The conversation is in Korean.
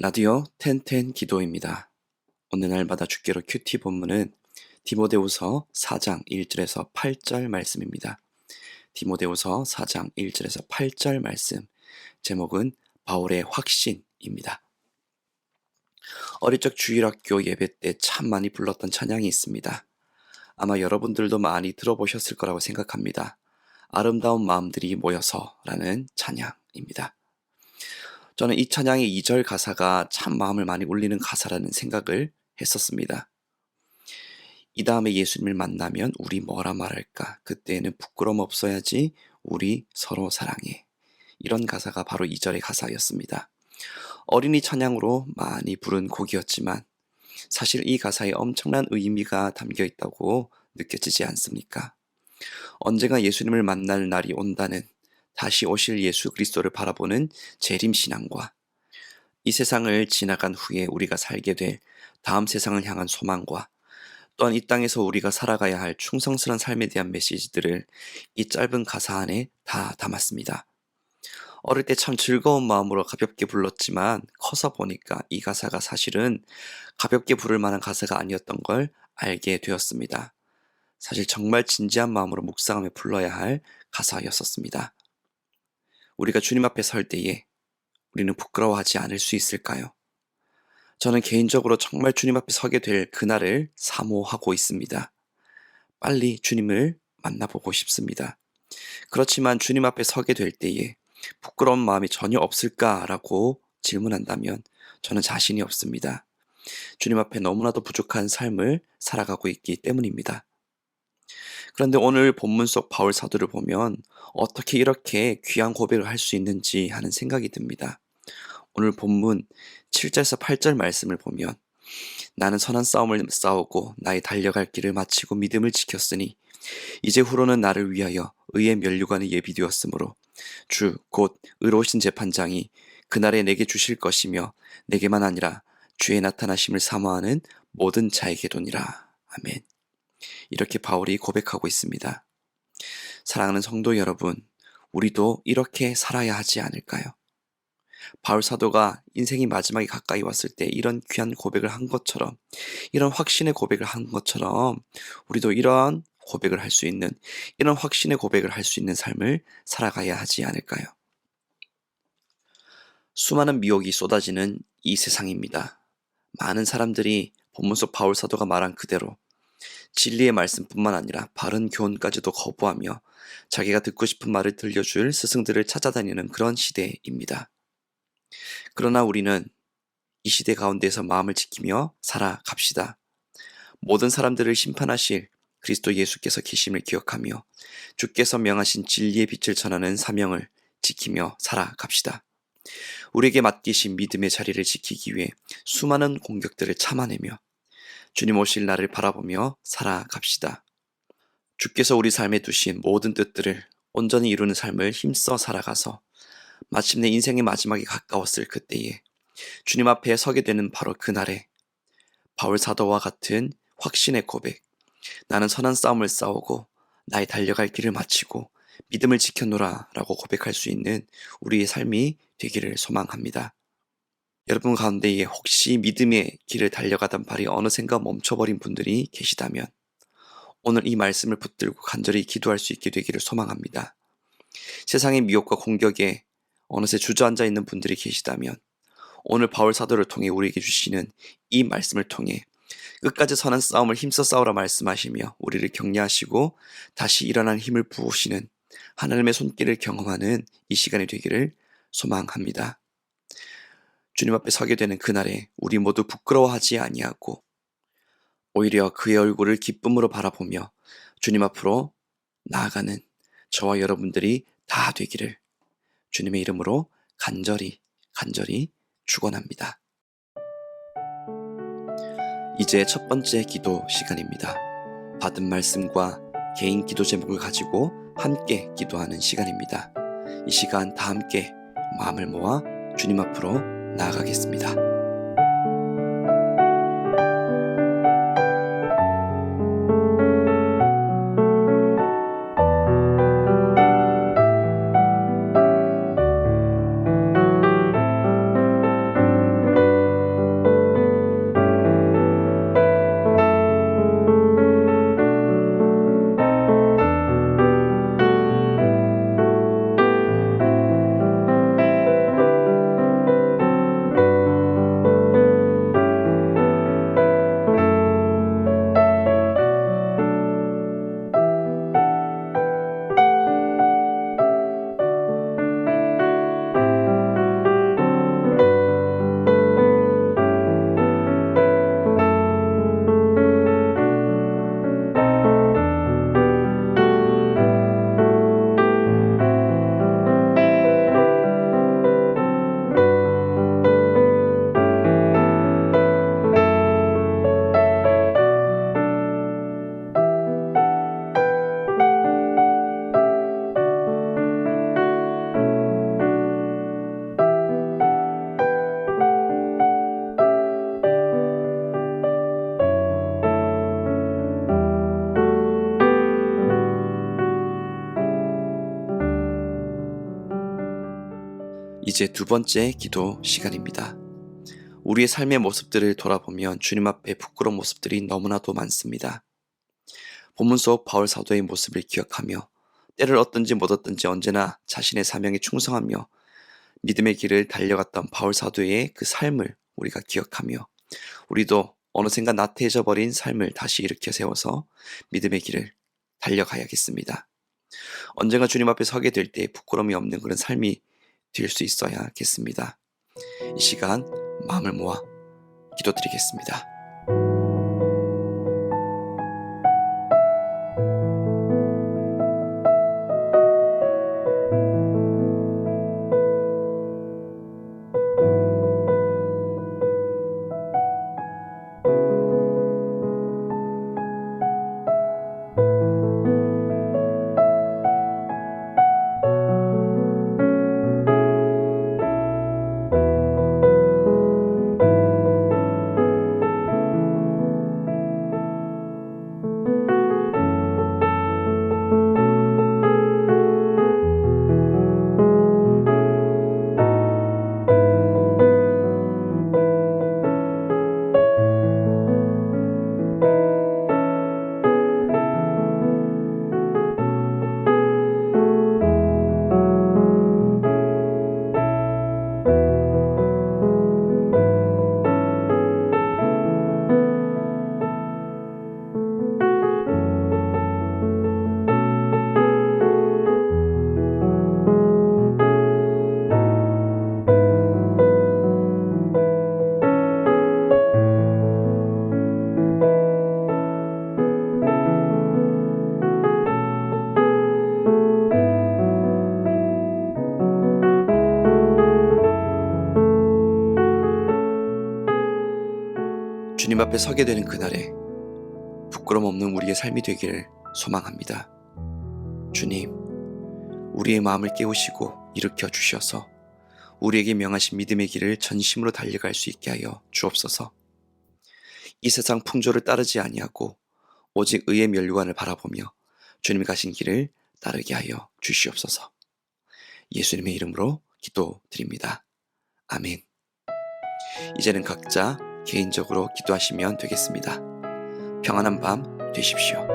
라디오 텐텐 기도입니다. 어느 날마다 주께로 큐티 본문은 디모데후서 4장 1절에서 8절 말씀입니다. 디모데후서 4장 1절에서 8절 말씀. 제목은 바울의 확신입니다. 어릴 적 주일학교 예배 때 참 많이 불렀던 찬양이 있습니다. 아마 여러분들도 많이 들어보셨을 거라고 생각합니다. 아름다운 마음들이 모여서라는 찬양입니다. 저는 이 찬양의 2절 가사가 참 마음을 많이 울리는 가사라는 생각을 했었습니다. 이 다음에 예수님을 만나면 우리 뭐라 말할까? 그때에는 부끄럼 없어야지 우리 서로 사랑해. 이런 가사가 바로 2절의 가사였습니다. 어린이 찬양으로 많이 부른 곡이었지만 사실 이 가사에 엄청난 의미가 담겨 있다고 느껴지지 않습니까? 언젠가 예수님을 만날 날이 온다는 다시 오실 예수 그리스도를 바라보는 재림 신앙과 이 세상을 지나간 후에 우리가 살게 될 다음 세상을 향한 소망과 또한 이 땅에서 우리가 살아가야 할 충성스러운 삶에 대한 메시지들을 이 짧은 가사 안에 다 담았습니다. 어릴 때 참 즐거운 마음으로 가볍게 불렀지만 커서 보니까 이 가사가 사실은 가볍게 부를 만한 가사가 아니었던 걸 알게 되었습니다. 사실 정말 진지한 마음으로 묵상하며 불러야 할 가사였었습니다. 우리가 주님 앞에 설 때에 우리는 부끄러워하지 않을 수 있을까요? 저는 개인적으로 정말 주님 앞에 서게 될 그날을 사모하고 있습니다. 빨리 주님을 만나보고 싶습니다. 그렇지만 주님 앞에 서게 될 때에 부끄러운 마음이 전혀 없을까라고 질문한다면 저는 자신이 없습니다. 주님 앞에 너무나도 부족한 삶을 살아가고 있기 때문입니다. 그런데 오늘 본문 속 바울 사도를 보면 어떻게 이렇게 귀한 고백을 할 수 있는지 하는 생각이 듭니다. 오늘 본문 7절에서 8절 말씀을 보면 나는 선한 싸움을 싸우고 나의 달려갈 길을 마치고 믿음을 지켰으니 이제 후로는 나를 위하여 의의 면류관이 예비되었으므로 주 곧 의로우신 재판장이 그날에 내게 주실 것이며 내게만 아니라 주의 나타나심을 사모하는 모든 자에게도니라. 아멘. 이렇게 바울이 고백하고 있습니다. 사랑하는 성도 여러분, 우리도 이렇게 살아야 하지 않을까요? 바울 사도가 인생이 마지막에 가까이 왔을 때 이런 귀한 고백을 한 것처럼, 이런 확신의 고백을 한 것처럼, 우리도 이러한 고백을 할 수 있는, 이런 확신의 고백을 할 수 있는 삶을 살아가야 하지 않을까요? 수많은 미혹이 쏟아지는 이 세상입니다. 많은 사람들이 본문 속 바울 사도가 말한 그대로 진리의 말씀뿐만 아니라 바른 교훈까지도 거부하며 자기가 듣고 싶은 말을 들려줄 스승들을 찾아다니는 그런 시대입니다. 그러나 우리는 이 시대 가운데서 마음을 지키며 살아갑시다. 모든 사람들을 심판하실 그리스도 예수께서 계심을 기억하며 주께서 명하신 진리의 빛을 전하는 사명을 지키며 살아갑시다. 우리에게 맡기신 믿음의 자리를 지키기 위해 수많은 공격들을 참아내며 주님 오실 날을 바라보며 살아갑시다. 주께서 우리 삶에 두신 모든 뜻들을 온전히 이루는 삶을 힘써 살아가서 마침내 인생의 마지막이 가까웠을 그때에 주님 앞에 서게 되는 바로 그날에 바울 사도와 같은 확신의 고백, 나는 선한 싸움을 싸우고 나의 달려갈 길을 마치고 믿음을 지켜노라 라고 고백할 수 있는 우리의 삶이 되기를 소망합니다. 여러분 가운데에 혹시 믿음의 길을 달려가던 발이 어느샌가 멈춰버린 분들이 계시다면 오늘 이 말씀을 붙들고 간절히 기도할 수 있게 되기를 소망합니다. 세상의 미혹과 공격에 어느새 주저앉아 있는 분들이 계시다면 오늘 바울 사도를 통해 우리에게 주시는 이 말씀을 통해 끝까지 선한 싸움을 힘써 싸우라 말씀하시며 우리를 격려하시고 다시 일어난 힘을 부으시는 하나님의 손길을 경험하는 이 시간이 되기를 소망합니다. 주님 앞에 서게 되는 그날에 우리 모두 부끄러워하지 아니하고 오히려 그의 얼굴을 기쁨으로 바라보며 주님 앞으로 나아가는 저와 여러분들이 다 되기를 주님의 이름으로 간절히 간절히 축원합니다. 이제 첫 번째 기도 시간입니다. 받은 말씀과 개인 기도 제목을 가지고 함께 기도하는 시간입니다. 이 시간 다 함께 마음을 모아 주님 앞으로 나아가겠습니다. 이제 두 번째 기도 시간입니다. 우리의 삶의 모습들을 돌아보면 주님 앞에 부끄러운 모습들이 너무나도 많습니다. 본문 속 바울 사도의 모습을 기억하며 때를 얻든지 못 얻든지 언제나 자신의 사명에 충성하며 믿음의 길을 달려갔던 바울 사도의 그 삶을 우리가 기억하며 우리도 어느샌가 나태해져 버린 삶을 다시 일으켜 세워서 믿음의 길을 달려가야겠습니다. 언젠가 주님 앞에 서게 될 때 부끄러움이 없는 그런 삶이 될수 있어야겠습니다. 이 시간 마음을 모아 기도드리겠습니다. 주님 앞에 서게 되는 그날에 부끄럼 없는 우리의 삶이 되기를 소망합니다. 주님, 우리의 마음을 깨우시고 일으켜 주셔서 우리에게 명하신 믿음의 길을 전심으로 달려갈 수 있게 하여 주옵소서. 이 세상 풍조를 따르지 아니하고 오직 의의 면류관을 바라보며 주님 가신 길을 따르게 하여 주시옵소서. 예수님의 이름으로 기도드립니다. 아멘. 이제는 각자 개인적으로 기도하시면 되겠습니다. 평안한 밤 되십시오.